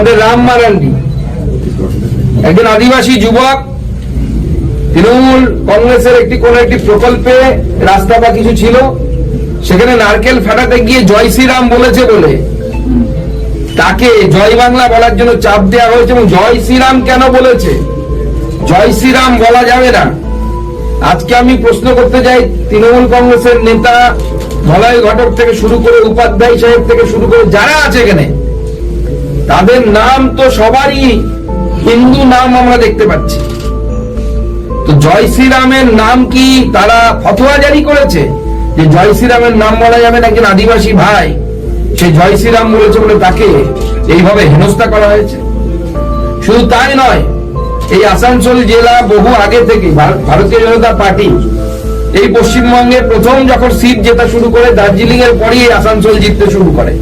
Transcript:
আমাদের রাম মারান্ডি একজন আদিবাসী যুবক, তৃণমূল কংগ্রেসের একটি কোন একটি প্রকল্পে রাস্তা বা কিছু ছিল, সেখানে নারকেল ফাটাতে গিয়ে জয় শ্রীরাম বলেছে বলে। তাকে জয় বাংলা বলার জন্য চাপ দেওয়া হয়েছে এবং জয় শ্রীরাম কেন বলেছে? জয় শ্রীরাম বলা যাবে না। আজকে আমি প্রশ্ন করতে চাই তৃণমূল কংগ্রেসের নেতা মলয় ঘটক থেকে শুরু করে উপাধ্যায় সাহেব থেকে শুরু করে যারা আছে এখানে তাদের নাম তো সবারই হিন্দু নাম আমরা দেখতে পাচ্ছি। তো জয় শ্রীরামের নাম কি তারা ফতোয়া জারি করেছে? যে জয় শ্রীরামের নাম বলা যাবে একজন আদিবাসী ভাই, সে জয় শ্রীরাম বলেছে বলে তাকে এইভাবে হেনস্থা করা হয়েছে। শুধু তাই নয়, এই আসানসোল জেলা বহু আগে থেকে, ভার- ভারতীয় জনতা পার্টি, এই পশ্চিমবঙ্গে প্রথম যখন সিট জেতা শুরু করে দার্জিলিং এর পরই আসানসোল জিততে শুরু করে।